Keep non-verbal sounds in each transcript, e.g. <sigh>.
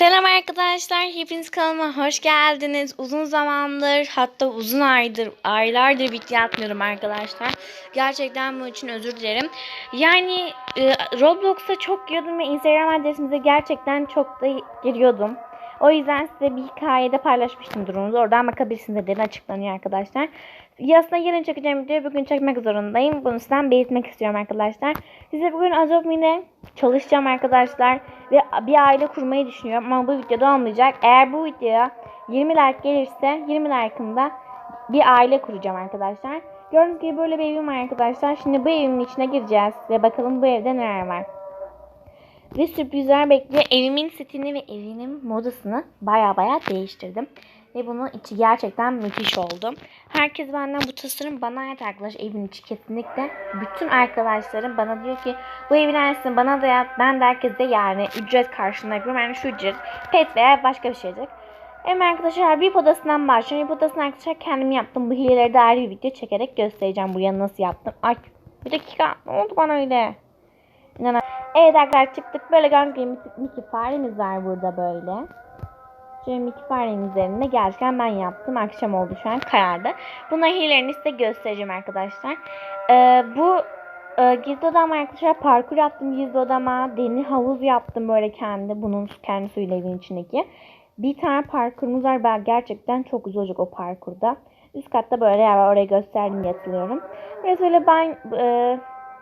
Selam arkadaşlar, hepiniz kanalıma hoş geldiniz. Uzun zamandır, hatta uzun aydır, aylardır video atmıyorum arkadaşlar. Gerçekten bunun için özür dilerim. Yani e, Roblox'a çok giriyordum ve Instagram adresimize gerçekten çok da giriyordum. O yüzden size bir hikayede paylaşmıştım durumunuzu. Oradan bakabilirsiniz derin açıklanıyor arkadaşlar. Aslında yarın çekeceğim videoyu bugün çekmek zorundayım. Bunu sizden belirtmek istiyorum arkadaşlar. Size bugün Adobe Mine çalışacağım arkadaşlar. Ve bir aile kurmayı düşünüyorum ama bu videoda olmayacak. Eğer bu videoya 20 like gelirse 20 like'ında bir aile kuracağım arkadaşlar. Gördüğünüz gibi böyle bir evim var arkadaşlar. Şimdi bu evimin içine gireceğiz ve bakalım bu evde neler var. Ve sürprizler bekliyor. Evimin stilini ve evinin modasını baya baya değiştirdim. Ve bunun içi gerçekten müthiş oldu. Herkes benden bu tasarım bana ait arkadaş evin içi kesinlikle. Bütün arkadaşlarım bana diyor ki bu evin aynısını bana da yap. Ben de herkese yani ücret karşılığında yapıyorum. Yani şu ücret pet veya başka bir şeydir. Hem arkadaşlar bir odasından başlıyorum. Bir odasını arkadaşlar kendim yaptım. Bu hileleri de ayrı bir video çekerek göstereceğim buraya nasıl yaptım. Ay bir dakika ne oldu bana öyle? İnanın. Evet arkadaşlar çıktık. Böyle gördüğünüz gibi Mickey faremiz var burada böyle. Şöyle farenin üzerinde gerçekten ben yaptım. Akşam oldu şu an karardı. Bunların hilelerini size göstereceğim arkadaşlar. Ee, bu e, gizli odama arkadaşlar parkur yaptım gizli odama. Deni havuz yaptım böyle kendi. Bunun kendi suyla evin içindeki. Bir tane parkurumuz var. Ben gerçekten çok güzel olacak o parkurda. Üst katta böyle yer var. Oraya gösterdim yatılıyorum. Burası böyle ben e,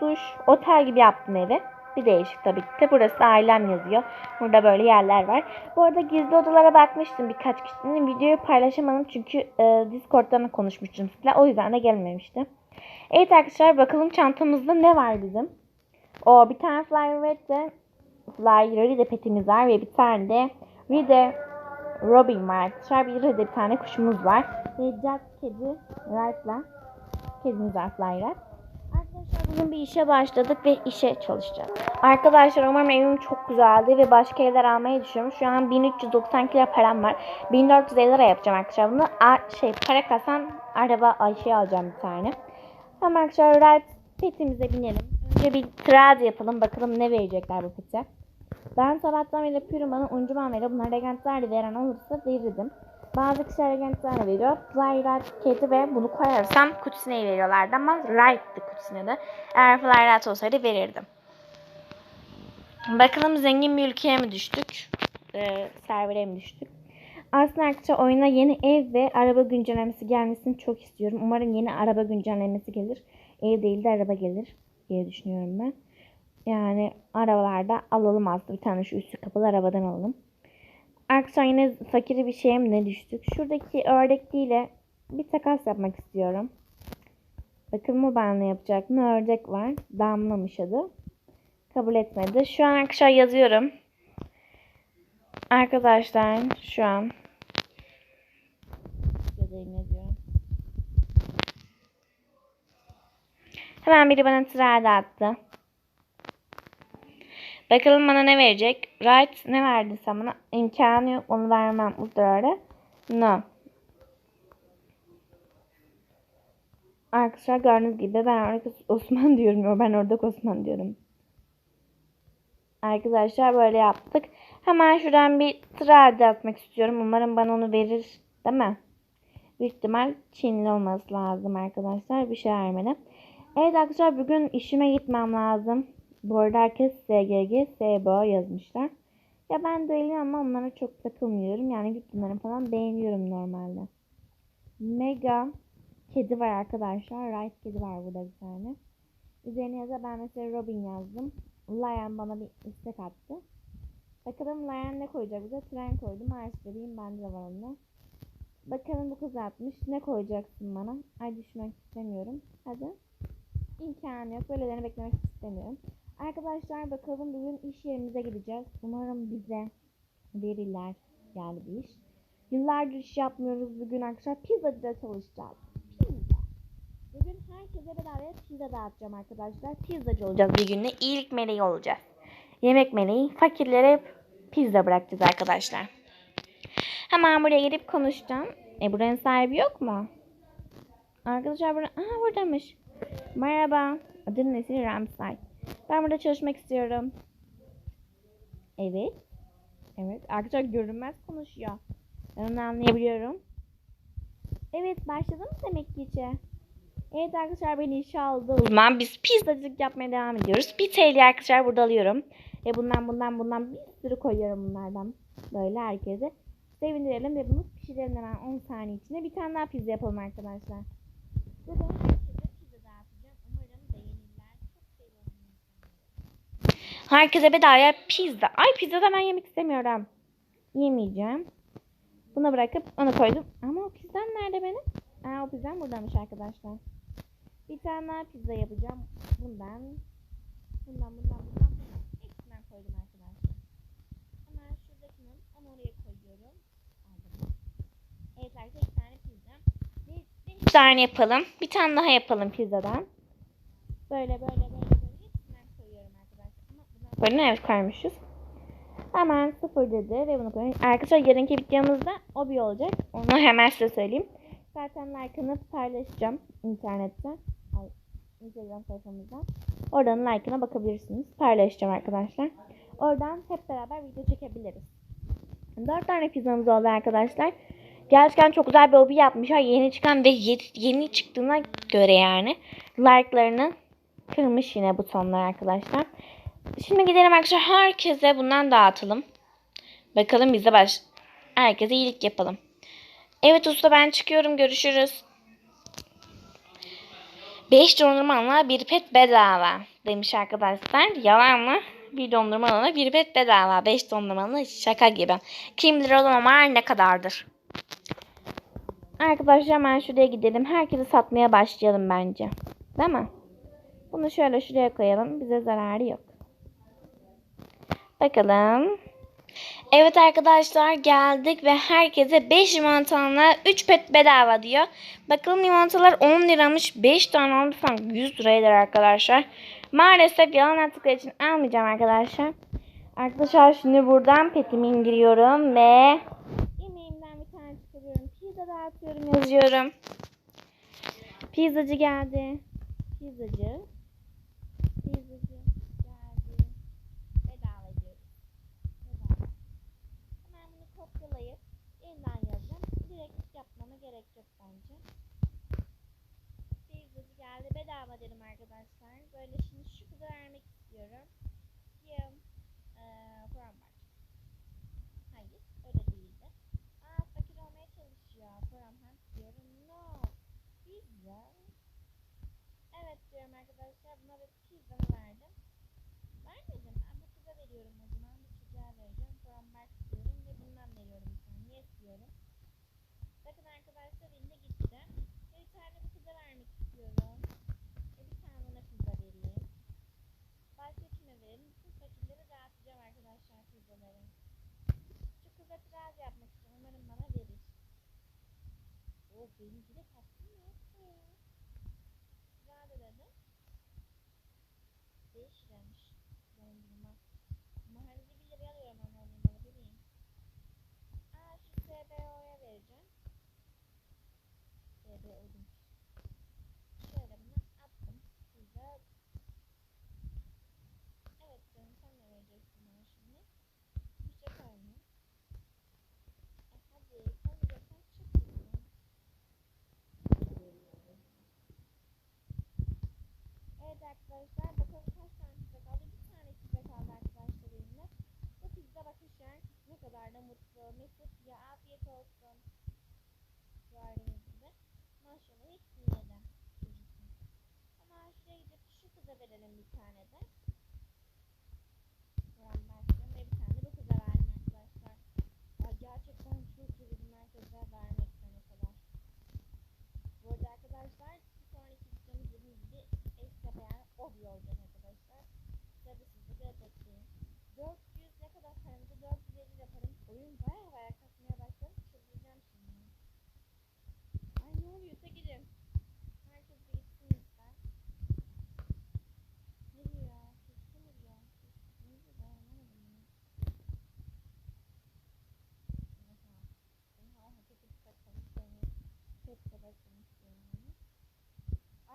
duş, otel gibi yaptım evi. Bir değişik tabii ki de. Burası ailem yazıyor. Burada böyle yerler var. Bu arada gizli odalara bakmıştım birkaç kişinin. Videoyu paylaşamadım çünkü e, Discord'dan konuşmuştum sizle. O yüzden de gelmemişti. Evet arkadaşlar bakalım çantamızda ne var bizim. O bir tane Fly Red'de Fly Ride petimiz var ve bir tane de Ride Robin var arkadaşlar. Bir Ride bir tane kuşumuz var. Ve Jack kedi Right'la kedimiz var Fly Red. Bugün bir işe başladık ve işe çalışacağız. Arkadaşlar umarım evim çok güzeldi ve başka evler almayı düşünüyorum. Şu an 1390 lira param var. 1450 lira yapacağım arkadaşlar bunu. A şey para kasan araba Ayşe alacağım bir tane. Tamam arkadaşlar red petimize binelim. Önce bir trade yapalım bakalım ne verecekler bu pete. Ben sabahtan beri bana uncuman veriyor. Bunlar regentler veren olursa verirdim. Bazı kişiler regentler veriyor. Flyrat kedi ve bunu koyarsam kutusineyi veriyorlardı ama right'tı kutusine de. Eğer Flyrat olsaydı verirdim. Bakalım zengin bir ülkeye mi düştük? Ee, servere mi düştük? Aslında arkadaşlar oyuna yeni ev ve araba güncellemesi gelmesini çok istiyorum. Umarım yeni araba güncellemesi gelir. Ev değil de araba gelir diye düşünüyorum ben. Yani arabalarda alalım aslında. Bir tane şu üstü kapalı arabadan alalım. Arkadaşlar yine fakiri bir şeye mi ne düştük? Şuradaki ördekliyle bir takas yapmak istiyorum. Bakalım o benimle yapacak mı? Ördek var. Damlamış adı. Kabul etmedi. Şu an arkadaşlar yazıyorum. Arkadaşlar şu an. Hemen biri bana tirade attı. Bakalım bana ne verecek. Right ne verdi sen bana? İmkanı yok onu vermem uzarı. No. Arkadaşlar gördüğünüz gibi ben orada <laughs> Osman diyorum ya ben orada Osman diyorum. Arkadaşlar böyle yaptık. Hemen şuradan bir trade atmak istiyorum. Umarım bana onu verir. Değil mi? Büyük ihtimal Çinli olması lazım arkadaşlar. Bir şey vermedi. Evet arkadaşlar bugün işime gitmem lazım. Bu arada herkes SGG, SBO yazmışlar. Ya ben de öyleyim ama onlara çok takılmıyorum. Yani videolarını falan beğeniyorum normalde. Mega kedi var arkadaşlar. Rice kedi var burada bir tane. Üzerine yazar ben mesela Robin yazdım. Lion bana bir istek attı. Bakalım Lion ne koyacak bize? Tren koydu. Mars vereyim bende de var onunla. Bakalım bu kız atmış. Ne koyacaksın bana? Ay düşmek istemiyorum. Hadi. İmkanı yok. Böylelerini beklemek istemiyorum. Arkadaşlar bakalım bugün iş yerimize gideceğiz. Umarım bize verirler yani bir iş. Yıllardır iş yapmıyoruz bugün arkadaşlar. Pizzacıda çalışacağız. Pizza. Bugün herkese bedavaya pizza dağıtacağım arkadaşlar. Pizzacı olacağız bir günde. İyilik meleği olacağız. Yemek meleği. Fakirlere pizza bırakacağız arkadaşlar. Hemen buraya gidip konuşacağım. E buranın sahibi yok mu? Arkadaşlar burada... Aha buradaymış. Merhaba. Adın nesi? Ramsay. Ben burada çalışmak istiyorum. Evet. Evet arkadaşlar görünmez konuşuyor. Ben onu anlayabiliyorum. Evet başladı demek ki içe? Evet arkadaşlar beni işe aldı. O zaman biz pizzacılık yapmaya devam ediyoruz. Bir TL arkadaşlar burada alıyorum. Ve bundan bundan bundan bir sürü koyuyorum bunlardan. Böyle herkese. Sevindirelim ve bunu pişirelim hemen 10 saniye içinde. Bir tane daha pizza yapalım arkadaşlar. Ve ben herkese pizza dağıtacağım. Umarım beğenirler. Çok seviyorum. Herkese bedava pizza. Ay pizza da ben yemek istemiyorum. Yemeyeceğim. Bunu bırakıp onu koydum. Ama o pizzam nerede benim? Aa o pizzam buradaymış arkadaşlar. Bir tane daha pizza yapacağım. Bundan. Bundan bundan bundan. Hepsinden koydum arkadaşlar. Hemen şuradakini onu oraya koyuyorum. Aldım. Evet arkadaşlar iki tane pizza. Bir, bir tane yapalım. Bir tane daha yapalım pizzadan. Böyle böyle böyle böyle hepsinden koyuyorum arkadaşlar. Koydum. Evet koymuşuz. Hemen sıfır dedi ve bunu koyuyorum. Arkadaşlar yarınki videomuzda o bir olacak. Onu hemen size söyleyeyim. Zaten like'ını paylaşacağım internette. Ay, Instagram sayfamızda. Oradan like'ına bakabilirsiniz. Paylaşacağım arkadaşlar. Oradan hep beraber video çekebiliriz. 4 tane pizzamız oldu arkadaşlar. Gerçekten çok güzel bir hobi yapmışlar. Yeni çıkan ve ye- yeni çıktığına göre yani. Like'larını kırmış yine butonlar arkadaşlar. Şimdi gidelim arkadaşlar. Herkese bundan dağıtalım. Bakalım biz de baş... Herkese iyilik yapalım. Evet usta ben çıkıyorum. Görüşürüz. 5 dondurma alana bir pet bedava demiş arkadaşlar. Yalan mı? Bir dondurma alana bir pet bedava. 5 dondurma alana şaka gibi. Kim bilir o zaman ne kadardır? Arkadaşlar hemen şuraya gidelim. Herkese satmaya başlayalım bence. Değil mi? Bunu şöyle şuraya koyalım. Bize zararı yok. Bakalım. Evet arkadaşlar geldik ve herkese 5 limonatana 3 pet bedava diyor. Bakalım limonatalar 10 liramış. 5 tane alırsam 100 lira eder arkadaşlar. Maalesef yalan attıkları için almayacağım arkadaşlar. Arkadaşlar şimdi buradan petimi indiriyorum ve yemeğimden bir tane çıkarıyorum. Pizza dağıtıyorum yazıyorum. Pizzacı geldi. Pizzacı. Pizzacı geldi. Bedava diyoruz. Bedava. Hemen bunu kopyalayıp yeniden yazacağım. Direkt yapmama bence. Pizzacı geldi. Bedava dedim arkadaşlar. Böyle şimdi şu kıza vermek istiyorum. Yım. Ee, var. Hayır. Öyle değildi. Aa fakir olmaya çalışıyor. Hem diyorum. No. Pizza. Evet diyorum arkadaşlar. Buna bir pizzamı verdim. Vermedim. Ben bu kıza veriyorum o zaman. Bu çocuğa vereceğim. From Mark diyorum ve bundan veriyorum bir tane. Yes diyorum. Bakın arkadaşlar elinde gitti. Ve bir tane bu kıza vermek istiyorum. Ve bir tane buna pizza vereyim. Başka kime verelim? Bütün fakirlere dağıtacağım arkadaşlar pizzaları. Kıza biraz yapmak istiyorum. Umarım bana verir. Oh benimki de tatlı mı? Güzel de dedim. 5 liramış dondurma. Mahallede 1 liraya alıyorum ben dondurmalı bileyim. Aa şu SBO'ya vereceğim. SBO ödünç. Şöyle bunu attım. Güzel. Evet canım sen ne vereceksin bana şimdi? Bir şey koyma. E hadi koymayacaksan çık buradan. Evet arkadaşlar bakalım kaç tane pizza kaldı. Bir tane pizza kaldı arkadaşlar elimde. Bakın şu an ne kadar da mutlu. Mesut ya afiyet olsun. Gibi. Maşallah hepsini yedi. Ama şuraya gidip şu kıza verelim bir tane de.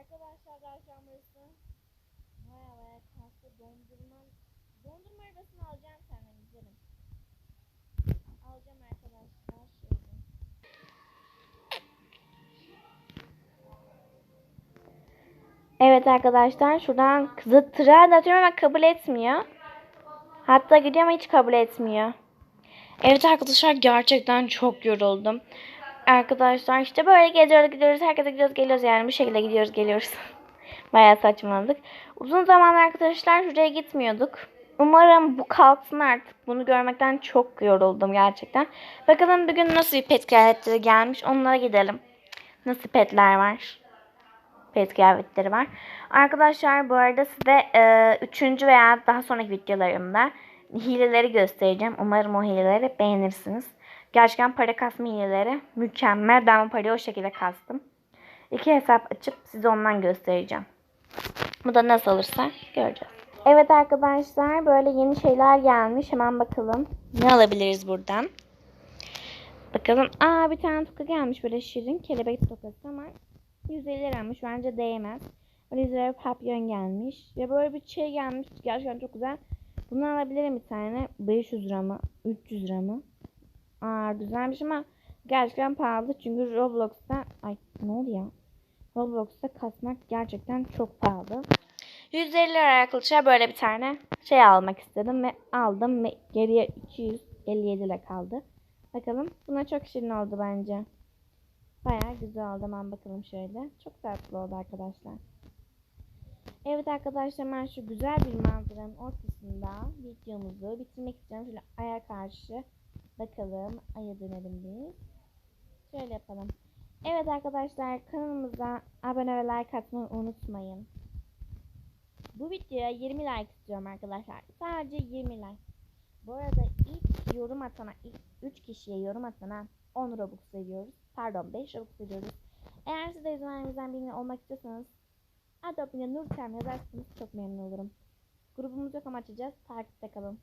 Arkadaşlar garson burası. Baya baya kaslı dondurma. Dondurma arabasını alacağım senden güzelim. Alacağım arkadaşlar. Şöyle. Evet arkadaşlar şuradan kızı tren atıyorum ama kabul etmiyor. Hatta gidiyor ama hiç kabul etmiyor. Evet arkadaşlar gerçekten çok yoruldum. Arkadaşlar işte böyle geziyoruz gidiyoruz. Herkese gidiyoruz geliyoruz yani bu şekilde gidiyoruz geliyoruz. <laughs> Bayağı saçmaladık. Uzun zaman arkadaşlar şuraya gitmiyorduk. Umarım bu kalksın artık. Bunu görmekten çok yoruldum gerçekten. Bakalım bugün nasıl bir pet kıyafetleri gelmiş. Onlara gidelim. Nasıl petler var? Pet kıyafetleri var. Arkadaşlar bu arada size e, üçüncü veya daha sonraki videolarımda hileleri göstereceğim. Umarım o hileleri beğenirsiniz. Gerçekten para kasma hileleri mükemmel. Ben parayı o şekilde kastım. İki hesap açıp size ondan göstereceğim. Bu da nasıl olursa göreceğiz. Evet arkadaşlar böyle yeni şeyler gelmiş. Hemen bakalım. Ne alabiliriz buradan? Bakalım. Aa bir tane toka gelmiş böyle şirin. Kelebek tokası ama 150 liraymış. Bence değmez. Böyle 100 liraya papyon gelmiş. Ve böyle bir şey gelmiş. Gerçekten çok güzel. Bunu alabilirim bir tane. 500 lira mı? 300 lira mı? Aa güzelmiş ama gerçekten pahalı. Çünkü Roblox'ta... Ay ne oldu ya? Roblox'ta kasmak gerçekten çok pahalı. 150 lira arkadaşlar böyle bir tane şey almak istedim ve aldım ve geriye 257 lira kaldı. Bakalım buna çok şirin oldu bence. Bayağı güzel oldu hemen bakalım şöyle. Çok tatlı oldu arkadaşlar. Evet arkadaşlar ben şu güzel bir manzaranın ortasında videomuzu bitirmek istiyorum. Şöyle aya karşı bakalım. Aya dönelim biz. Şöyle yapalım. Evet arkadaşlar kanalımıza abone ve like atmayı unutmayın. Bu videoya 20 like istiyorum arkadaşlar. Sadece 20 like. Bu arada ilk yorum atana, ilk 3 kişiye yorum atana 10 Robux veriyoruz. Pardon 5 Robux veriyoruz. Eğer siz de izleyenlerimizden birini olmak istiyorsanız Adobe'ye Nurtem yazarsanız çok memnun olurum. Grubumuz yok ama açacağız. Takipte kalın.